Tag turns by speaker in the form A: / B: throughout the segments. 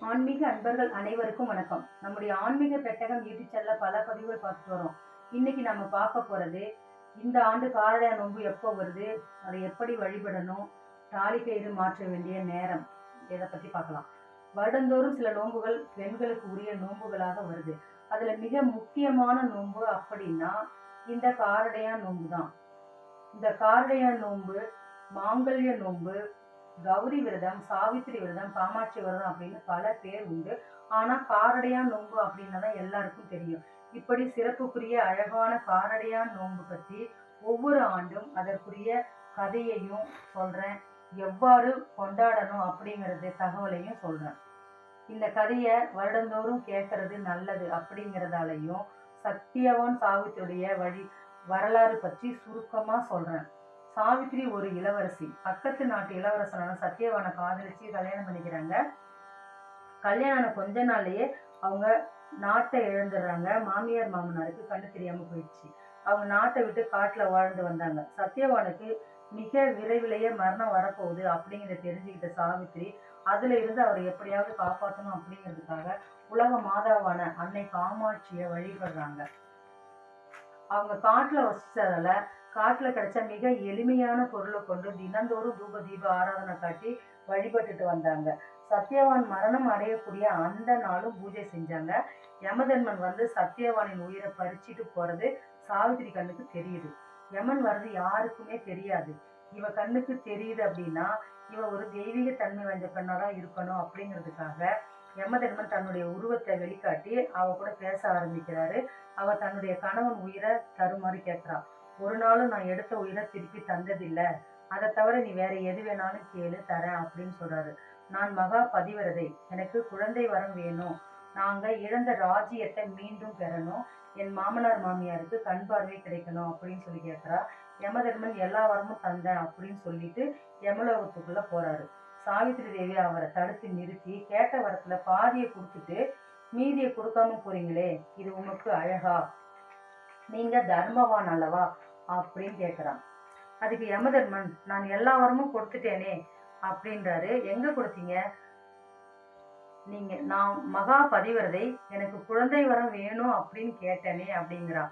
A: ஆன்மீக அன்பர்கள் அனைவருக்கும் வணக்கம். நம்முடைய ஆன்மீக பெட்டகம் யூடியூப் சேனல்ல பல பதிவுகள் பார்த்துட்டு வரோம். இன்னைக்கு நம்ம பார்க்க போறது இந்த ஆண்டு காரடைய நோன்பு எப்போ வருது அதை எப்படி வழிபடணும் தாலி கயிறு மாற்ற வேண்டிய நேரம் இதை பத்தி பார்க்கலாம். வருடந்தோறும் சில நோன்புகள் பெண்களுக்கு உரிய நோன்புகளாக வருது. அதுல மிக முக்கியமான நோன்பு அப்படின்னா இந்த காரடையா நோன்பு தான் இந்த காரடையா நோன்பு மாங்கல்ய நோன்பு கௌரி விரதம் சாவித்திரி விரதம் காமாட்சி விரதம் அப்படின்னு பல பேர் உண்டு. ஆனா காரடையான் நோன்பு அப்படின்னா தான் எல்லாருக்கும் தெரியும். இப்படி சிறப்புக்குரிய அழகான காரடையான் நோன்பு பத்தி ஒவ்வொரு ஆண்டும் அதற்குரிய கதையையும் சொல்றேன். எவ்வாறு கொண்டாடணும் அப்படிங்கிறது தகவலையும் சொல்றேன். இந்த கதையை வருடந்தோறும் கேட்கறது நல்லது அப்படிங்கிறதாலையும் சத்தியவான் சாவித்தியுடைய வழி வரலாறு பற்றி சுருக்கமா சொல்றேன். சாவித்திரி ஒரு இளவரசி. பக்கத்து நாட்டு இளவரசனான சத்யவானை காதலிச்சு கல்யாணம் பண்ணிக்கிறாங்க. கல்யாணம் கொஞ்ச நாள்லயே அவங்க நாட்டை இழந்துடுறாங்க. மாமியார் மாமனாருக்கு கண்ணு தெரியாம போயிடுச்சு. அவங்க நாட்டை விட்டு காட்டுல வாழ்ந்து வந்தாங்க. சத்யவானுக்கு மிக விரைவிலேயே மரணம் வரப்போகுது அப்படிங்கிறத தெரிஞ்சுக்கிட்ட சாவித்திரி அதுல இருந்து அவரை எப்படியாவது காப்பாற்றணும் அப்படிங்கிறதுக்காக உலக மாதாவான அன்னை காமாட்சியை வழிபடுறாங்க. அவங்க காட்டுல வசிச்சதால காட்டுல கிடைச்ச மிக எளிமையான பொருளை கொண்டு தினந்தோறும் தூப தீப ஆராதனை காட்டி வழிபட்டுட்டு வந்தாங்க. சத்யவான் மரணம் அடையக்கூடிய அந்த நாளும் பூஜை செஞ்சாங்க. யமதன்மன் வந்து சத்யவானின் உயிரை பறிச்சிட்டு போறது சாவித்திரி கண்ணுக்கு தெரியுது. யமன் வர்றது யாருக்குமே தெரியாது. இவ கண்ணுக்கு தெரியுது அப்படின்னா இவ ஒரு தெய்வீக தன்மை வாய்ந்த பெண்ணாதான் இருக்கணும் அப்படிங்கிறதுக்காக யமதர்மன் தன்னுடைய உருவத்தை வெளிக்காட்டி அவ கூட பேச ஆரம்பிக்கிறாரு. அவ தன்னுடைய கணவன் உயிரை தருமாறு கேட்கிறான் ஒரு நாளும் நான் எடுத்த உயிரை திருப்பி தந்ததில்ல. அதை தவிர நீ வேற எது வேணாலும் கேளு தரேன் அப்படின்னு சொல்றாரு. நான் மகா பதிவிரதை. எனக்கு குழந்தை வரம் வேணும். நாங்க இழந்த ராஜ்யத்தை மீண்டும் பெறணும். என் மாமனார் மாமியாருக்கு கண் பார்வை கிடைக்கணும் அப்படின்னு சொல்லி கேட்கிறா யமதர்மன் எல்லா வரமும் தந்தேன் அப்படின்னு சொல்லிட்டு யமலோகத்துக்குள்ள போறாரு. சாவித்திரி தேவி அவரை தடுத்து நிறுத்தி கேட்ட வரத்துல பாதியை கொடுத்துட்டு மீதியை கொடுக்காம போறீங்களே இது உமக்கு அழகா? நீங்க தர்மவான் அல்லவா? அப்படின்னு கேட்குறான் அதுக்கு யமதர்மன் நான் எல்லா வரமும் கொடுத்துட்டேனே அப்படின்றாரு. எங்க கொடுத்தீங்க? நீங்க நான் மகா பதிவிரதை எனக்கு குழந்தை வரம் வேணும் அப்படின்னு கேட்டேனே அப்படிங்கிறா.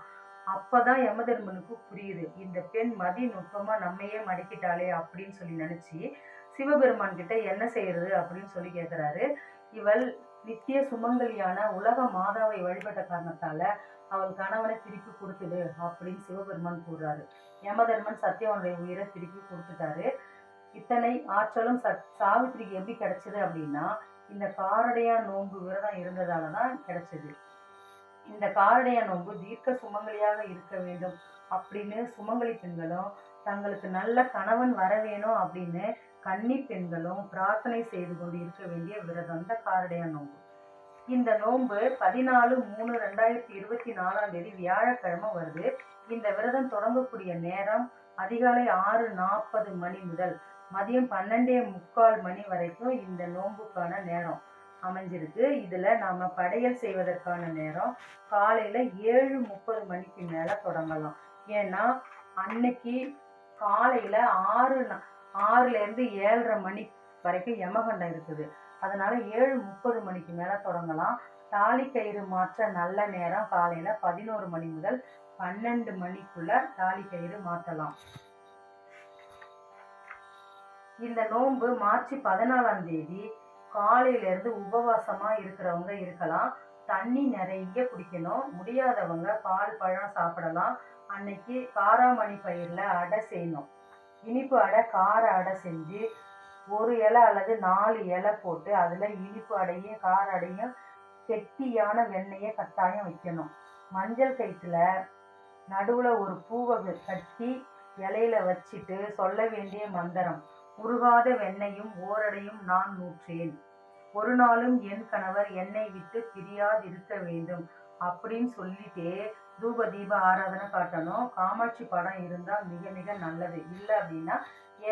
A: அப்பதான் யமதர்மனுக்கு புரியுது இந்த பெண் மதி நுட்பமா நம்மையே மடக்கிட்டாளே அப்படின்னு சொல்லி நினைச்சு சிவபெருமான் கிட்ட என்ன செய்யறது அப்படின்னு சொல்லி கேக்குறாரு. இவள் நித்திய சுமங்கலியான உலக மாதாவை வழிபட்ட காரணத்தால அவள் கணவனை திருப்பி கொடுத்துடு அப்படின்னு சிவபெருமான் கூறுறாரு. யமதர்மன் சத்தியவனுடைய உயிரை திருப்பி கொடுத்துட்டாரு. இத்தனை ஆற்றலும் சத் சாவித்திரிக்கு எப்படி கிடைச்சது அப்படின்னா இந்த காரடையா நோன்பு விரதம் இருந்ததால தான் கிடைச்சது. இந்த காரடையா நோன்பு தீர்க்க சுமங்கலியாக இருக்க வேண்டும் அப்படின்னு சுமங்கலி பெண்களும் தங்களுக்கு நல்ல கணவன் வர வேணும் அப்படின்னு கன்னி பெண்களும் பிரார்த்தனை செய்து கொண்டு இருக்க வேண்டிய விரதம் இந்த காரடையா நோன்பு. இந்த நோன்பு பதினாலு மூணு ரெண்டாயிரத்தி இருபத்தி நாலாம் தேதி வியாழக்கிழமை வருது. இந்த விரதம் தொடங்கக்கூடிய நேரம் அதிகாலை ஆறு நாற்பது மணி முதல் மதியம் பன்னெண்டே முக்கால் மணி வரைக்கும் இந்த நோன்புக்கான நேரம் அமைஞ்சிருக்கு. இதுல நாம படையல் செய்வதற்கான நேரம் காலையில ஏழு முப்பது மணிக்கு மேல தொடங்கலாம். ஏன்னா அன்னைக்கு காலையில ஆறு ஆறுலேருந்து ஆறுல இருந்து ஏழரை மணி வரைக்கும் யமகண்டம் இருக்குது. அதனால் ஏழு முப்பது மணிக்கு மேலே தொடங்கலாம். தாலி கயிறு மாற்ற நல்ல நேரம். காலையில் பதினோரு மணி முதல் பன்னெண்டு மணிக்குள்ள தாலி கயிறு மாற்றலாம். இந்த நோன்பு மார்ச் பதினாலாம் தேதி காலையில இருந்து உபவாசமா இருக்கிறவங்க இருக்கலாம். தண்ணி நிறைய குடிக்கணும். முடியாதவங்க பால் பழம் சாப்பிடலாம். அன்னைக்கு காராமணி பயிரில் அடை செய்யணும். இனிப்பு அடை கார அடை செஞ்சு ஒரு இலை அல்லது நாலு இலை போட்டு அதுல இனிப்பு அடையும் கார அடையும் கெட்டியான வெண்ணெயை கட்டாயம் வைக்கணும். மஞ்சள் கயிற்றுல நடுவுல ஒரு பூவை கட்டி இலையில வச்சுட்டு சொல்ல வேண்டிய மந்திரம் உருகாத வெண்ணையும் ஓரடையும் நான் நூற்றேன் ஒரு நாளும் என் கணவர் என்னை விட்டு பிரியாதிருக்க வேண்டும். அப்படின்னு சொல்லிட்டே தூப தீப ஆராதனை காட்டணும். காமாட்சி படம் இருந்தா மிக மிக நல்லது. இல்லை அப்படின்னா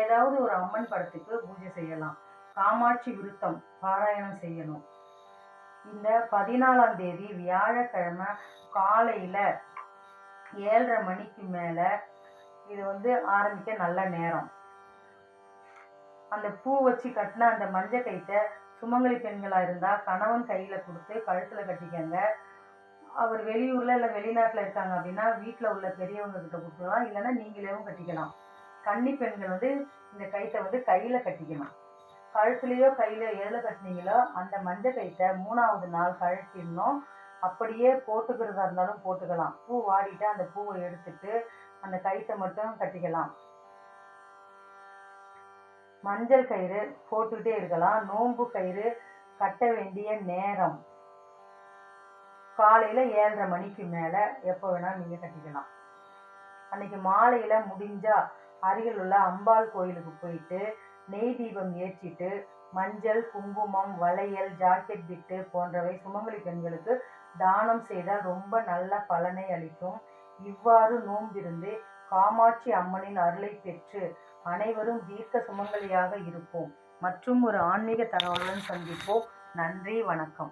A: ஏதாவது ஒரு அம்மன் படத்துக்கு பூஜை செய்யலாம். காமாட்சி விருத்தம் பாராயணம் செய்யணும். இந்த பதினாலாம் தேதி வியாழக்கிழமை காலையில ஏழரை மணிக்கு மேல இது வந்து ஆரம்பிக்க நல்ல நேரம். அந்த பூ வச்சு கட்டின அந்த மஞ்சள் கைத்தை சுமங்கலி பெண்களாக இருந்தால் கணவன் கையில் கொடுத்து கழுத்தில் கட்டிக்கங்க. அவர் வெளியூரில் இல்லை வெளிநாட்டில் இருக்காங்க அப்படின்னா வீட்டில் உள்ள பெரியவங்க கிட்ட கொடுத்துக்கலாம் இல்லைன்னா நீங்களேவும் கட்டிக்கலாம். கன்னி பெண்கள் வந்து இந்த கயித்தை வந்து கையில் கட்டிக்கணும் கழுத்துலேயோ கையில எதில் கட்டினீங்களோ அந்த மஞ்சள் கயித்தை மூணாவது நாள் கழட்டிடணும். அப்படியே போட்டுக்கிறதா இருந்தாலும் போட்டுக்கலாம். பூ வாடிட்டு அந்த பூவை எடுத்துட்டு அந்த கயித்தை மட்டும் கட்டிக்கலாம். மஞ்சள் கயிறு போட்டுக்கிட்டே இருக்கலாம். நோன்பு கயிறு கட்ட வேண்டிய நேரம். காலையில் ஏழரை மணிக்கு மேலே எப்போ வேணாலும் நீங்கள் கட்டிக்கலாம். அன்னைக்கு மாலையில் முடிஞ்சால் அருகில் உள்ள அம்பாள் கோயிலுக்கு போயிட்டு நெய் தீபம் ஏற்றிட்டு மஞ்சள் குங்குமம் வளையல் ஜாக்கெட் பிட்டு போன்றவை சுமங்கலி பெண்களுக்கு தானம் செய்தால் ரொம்ப நல்ல பலனை அளிக்கும். இவ்வாறு நோம்பிருந்து காமாட்சி அம்மனின் அருளை பெற்று அனைவரும் தீர்க்க சுமங்கலியாக இருப்போம். மற்றும் ஒரு ஆன்மீக தகவலுடன் சந்திப்போம். நன்றி வணக்கம்.